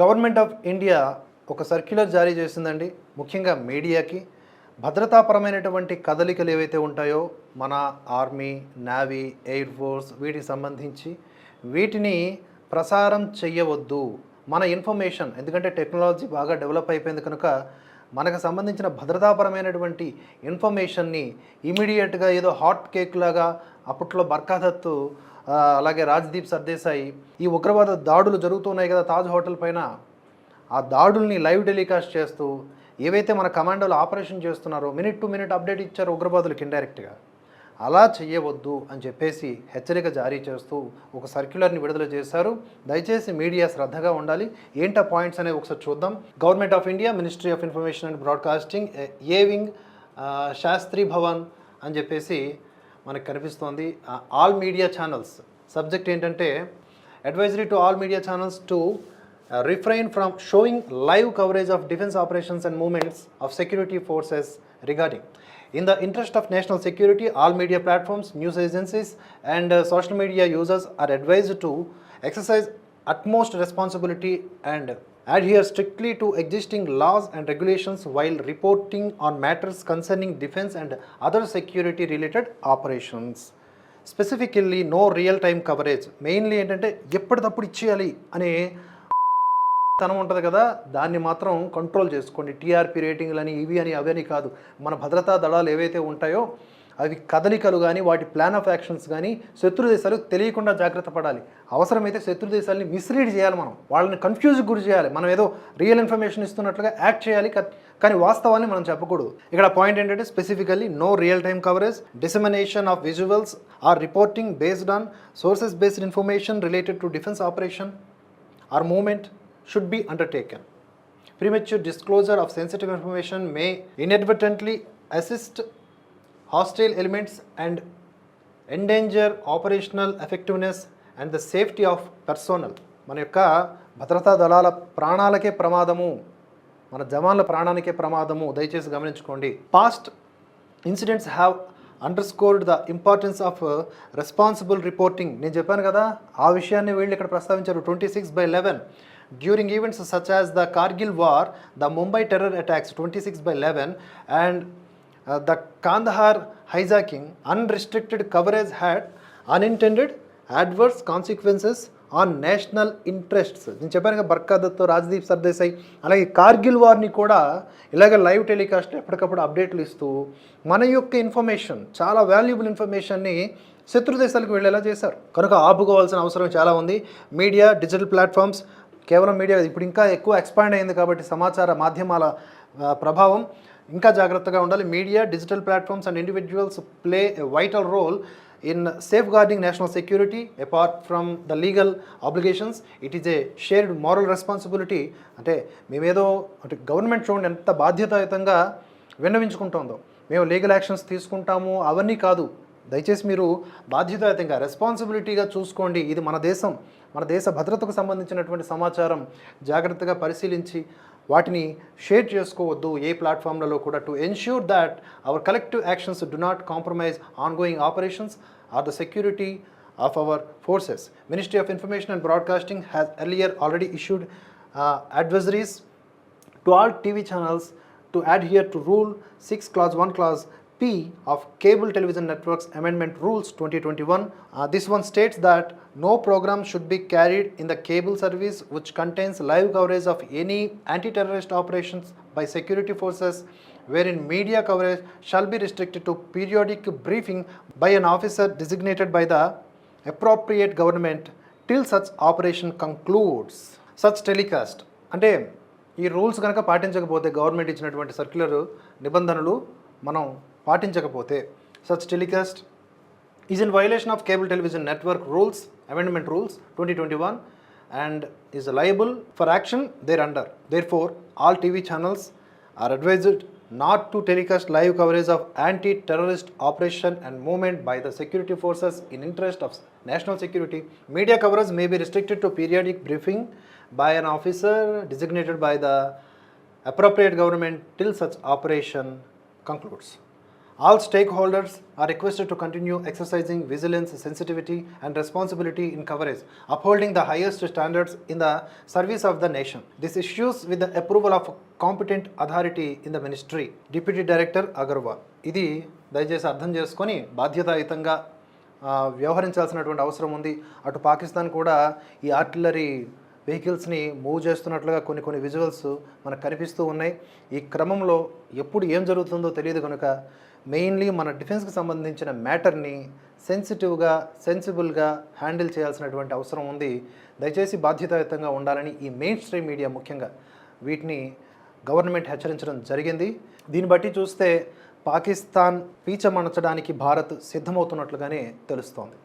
Government of India ఒక circular జారీ చేసిందండి. ముఖ్యంగా మీడియాకి భద్రతాపరమైనటువంటి కదలికలు ఏవైతే ఉంటాయో మన ఆర్మీ నావీ ఎయిర్ ఫోర్స్ వీటికి సంబంధించి వీటిని ప్రసారం చెయ్యవద్దు. మన ఇన్ఫర్మేషన్ ఎందుకంటే టెక్నాలజీ బాగా డెవలప్ అయిపోయింది కనుక మనకు సంబంధించిన భద్రతాపరమైనటువంటి ఇన్ఫర్మేషన్ని ఇమీడియట్గా ఏదో హాట్ కేక్ లాగా అప్పట్లో బర్ఖాదత్తు అలాగే రాజ్దీప్ సర్దేశాయి. ఈ ఉగ్రవాద దాడులు జరుగుతున్నాయి కదా తాజ్ హోటల్ పైన. ఆ దాడుల్ని లైవ్ టెలికాస్ట్ చేస్తూ ఏవైతే మన కమాండోలు ఆపరేషన్ చేస్తున్నారో మినిట్ టు మినిట్ అప్డేట్ ఇచ్చారు ఉగ్రవాదులకు ఇండైరెక్ట్గా అలా చేయవద్దు అని చెప్పేసి హెచ్చరిక జారీ చేస్తూ ఒక సర్క్యులర్ని విడుదల చేశారు. దయచేసి మీడియా శ్రద్ధగా ఉండాలి. ఏంటా పాయింట్స్ అనేవి ఒకసారి చూద్దాం. Government of India ministry of information and broadcasting A wing Shastri Bhavan అని చెప్పేసి మనకు కనిపిస్తోంది. ఆల్ మీడియా ఛానల్స్ సబ్జెక్ట్ ఏంటంటే advisory to all media channels to refrain from showing live coverage of defence operations and movements of security forces regarding in the interest of national security all media platforms news agencies and social media users are advised to exercise utmost responsibility and adhere strictly to existing laws and regulations while reporting on matters concerning defense and other security related operations. Specifically no real time coverage mainly ఏంటంటే ఎప్పటికప్పుడు ఇచ్చేయాలి అనే తనం ఉంటుంది కదా దాన్ని మాత్రం control చేసుకోండి టీఆర్పీ రేటింగ్లు అని ఇవి అని అవని కాదు మన భద్రతా దళాలు ఏవైతే ఉంటాయో అవి కదలికలు కానీ వాటి ప్లాన్ ఆఫ్ యాక్షన్స్ కానీ శత్రు దేశాలు తెలియకుండా జాగ్రత్త పడాలి. అవసరమైతే శత్రు దేశాలని మిస్లీడ్ చేయాలి మనం. వాళ్ళని కన్ఫ్యూజ్ గురి చేయాలి. మనం ఏదో రియల్ ఇన్ఫర్మేషన్ ఇస్తున్నట్లుగా యాక్ట్ చేయాలి కానీ వాస్తవాన్ని మనం చెప్పకూడదు. ఇక్కడ పాయింట్ ఏంటంటే specifically no real time coverage dissemination of visuals or reporting based on sources based information related to defence operation or movement should be undertaken Premature disclosure of sensitive information may inadvertently assist hostile elements and endanger operational effectiveness and the safety of personnel మన యొక్క భద్రతా దళాల ప్రాణాలకే ప్రమాదము మన జవాన్ల ప్రాణానికే ప్రమాదము దయచేసి గమనించుకోండి. Past incidents have underscored the importance of responsible reporting నేను చెప్పాను కదా ఆ విషయాన్ని వీళ్ళు ఇక్కడ ప్రస్తావించారు twenty six by eleven during events such as the Kargil war the Mumbai terror attacks twenty six by eleven and the Kandahar hijacking unrestricted coverage had unintended adverse consequences on national interests నేను చెప్పాను కదా బర్కాదత్తో రాజ్దీప్ సర్దేశాయి అలాగే కార్గిల్ వార్ని కూడా ఇలాగ live telecast ఎప్పటికప్పుడు అప్డేట్లు ఇస్తూ మన యొక్క ఇన్ఫర్మేషన్ చాలా వాల్యుబుల్ ఇన్ఫర్మేషన్ని శత్రు దేశాలకు వెళ్ళేలా చేశారు. కనుక ఆపుకోవాల్సిన అవసరం చాలా ఉంది. మీడియా డిజిటల్ ప్లాట్ఫామ్స్ కేవలం మీడియా ఇప్పుడు ఇంకా ఎక్కువ ఎక్స్పాండ్ అయింది కాబట్టి సమాచార మాధ్యమాల ప్రభావం. ఇంకా జాగ్రత్తగా ఉండాలి. Media digital platforms and individuals play vital role in safeguarding national security apart from the legal obligations it is a shared moral responsibility అంటే మేమేదో అంటే గవర్నమెంట్ చూడండి ఎంత బాధ్యతాయుతంగా విన్నవించుకుంటుందో. మేము లీగల్ యాక్షన్స్ తీసుకుంటాము అవన్నీ కాదు. దయచేసి మీరు బాధ్యతాయుతంగా రెస్పాన్సిబిలిటీగా చూసుకోండి. ఇది మన దేశం. మన దేశ భద్రతకు సంబంధించినటువంటి సమాచారం జాగ్రత్తగా పరిశీలించి వాటిని షేర్ చేసుకోవద్దు ఏ ప్లాట్ఫామ్లలో కూడా to ensure that our collective actions do not compromise on going operations or the security of our forces. Ministry of Information and Broadcasting has earlier already issued uh, advisories to all TV channels to adhere to Rule 6 Clause 1 Clause P of Cable Television Networks Amendment Rules 2021. Uh, this one states that no program should be carried in the cable service which contains live coverage of any anti-terrorist operations by security forces wherein media coverage shall be restricted to periodic briefing by an officer designated by the appropriate government till such operation concludes. Such telecast అంటే ఈ rules కనుక పాటించకపోతే government ఇచ్చినటువంటి circular నిబంధనలు మనం పాటించకపోతే such telecast is in violation of cable television network rules amendment rules twenty twenty one and is liable for action thereunder therefore all TV channels are advised not to telecast live coverage of anti-terrorist operation and movement by the security forces in interest of national security. Media coverage may be restricted to periodic briefing by an officer designated by the appropriate government till such operation concludes. All stakeholders are requested to continue exercising vigilance, sensitivity, and responsibility in coverage, upholding the highest standards in the service of the nation. This issues with the approval of competent authority in the ministry. Deputy Director Agarwal. ఇది దయచేసి అర్థం చేసుకొని బాధ్యతాయుతంగా ఆ, వ్యవహరించాల్సినటువంటి అవసరం ఉంది అటు పాకిస్తాన్ కూడా ఈ ఆర్టిలరీ వెహికల్స్ని మూవ్ చేస్తున్నట్లుగా కొన్ని కొన్ని విజువల్స్ మనకు కనిపిస్తూ ఉన్నాయి ఈ క్రమంలో ఎప్పుడు ఏం జరుగుతుందో తెలియదు కనుక మెయిన్లీ మన డిఫెన్స్కి సంబంధించిన మ్యాటర్ని సెన్సిటివ్గా సెన్సిబుల్గా హ్యాండిల్ చేయాల్సినటువంటి అవసరం ఉంది. దయచేసి బాధ్యతాయుతంగా ఉండాలని ఈ మెయిన్ స్ట్రీమ్ మీడియా ముఖ్యంగా వీటిని గవర్నమెంట్ హెచ్చరించడం జరిగింది. దీన్ని బట్టి చూస్తే పాకిస్తాన్ పీచమణచడానికి భారత్ సిద్ధమవుతున్నట్లుగానే తెలుస్తోంది.